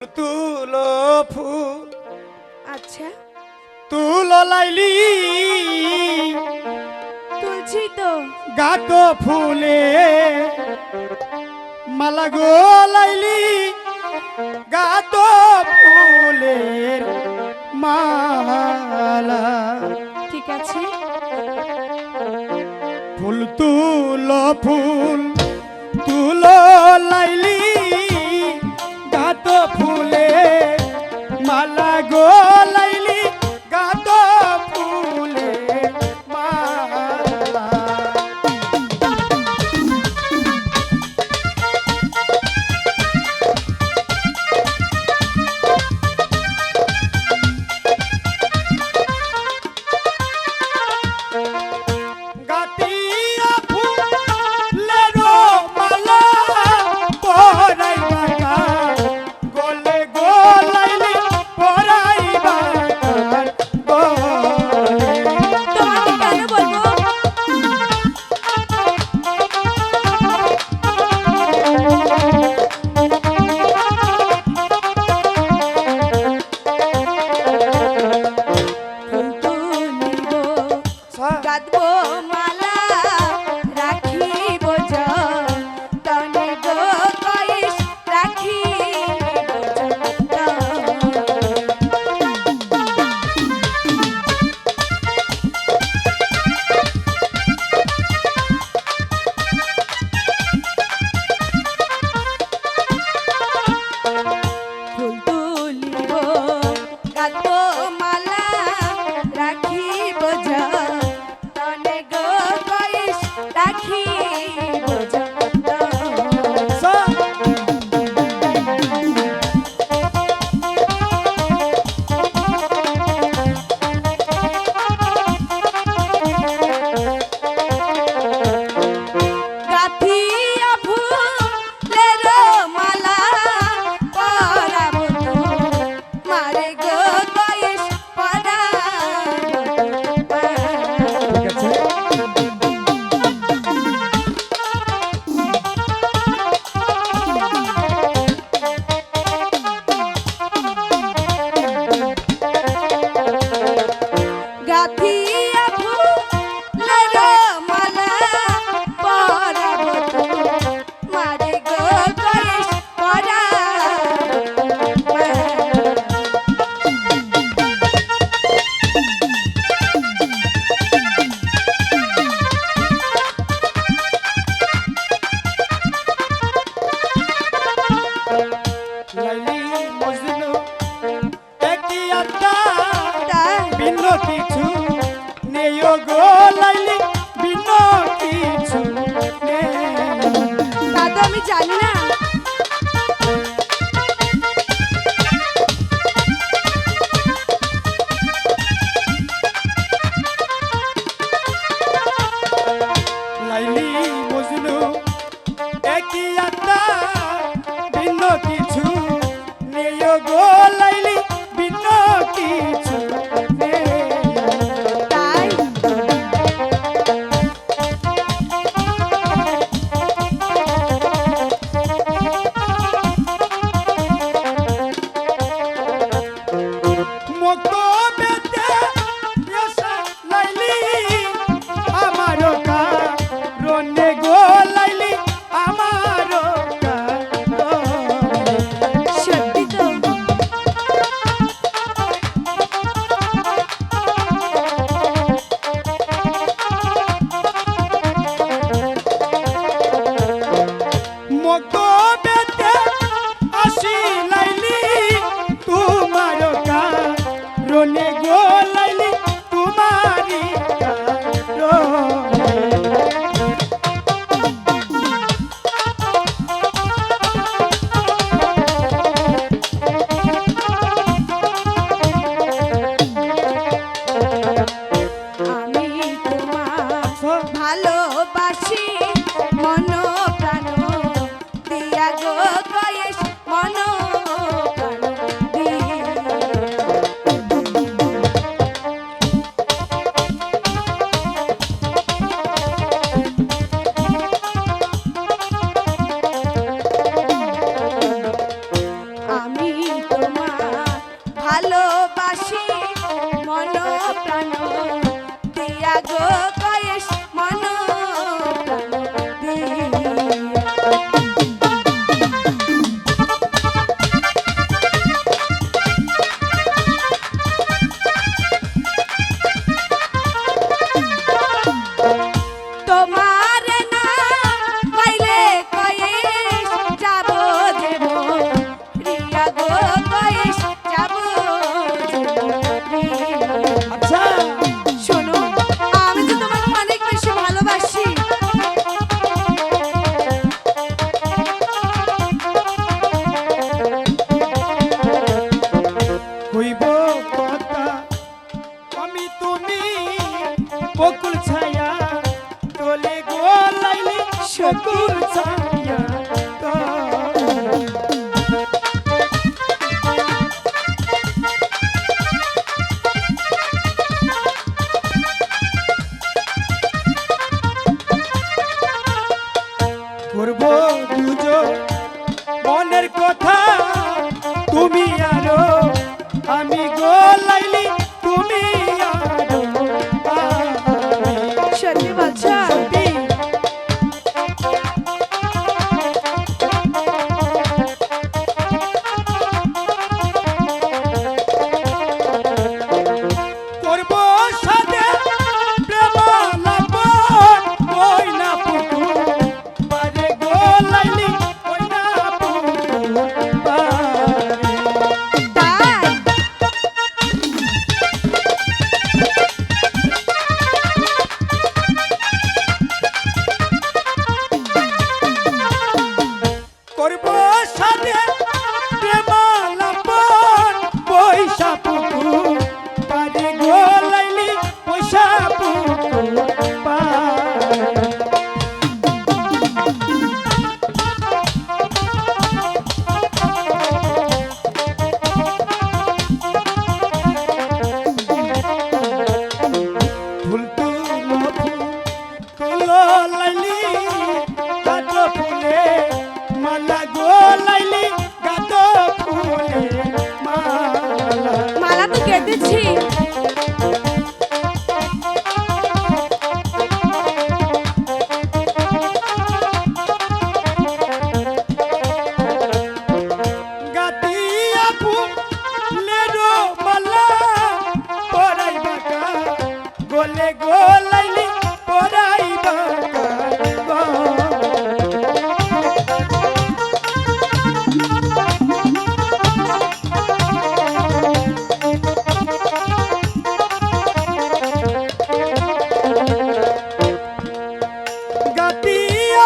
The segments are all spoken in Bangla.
তুলো ফুল। আচ্ছা। তুলো লাইলি। তুলছি তো। গাতো ফুলে। মালা গো লাইলি। গাতো ফুলের মালা। ঠিক আছে। ফুল তুলো ফুল। তুলো লাইলি। agora. আমি জানি না তুমি বকুল ছায়া তোলে গোলাইলি শকুল ছায়া।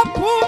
প্রভু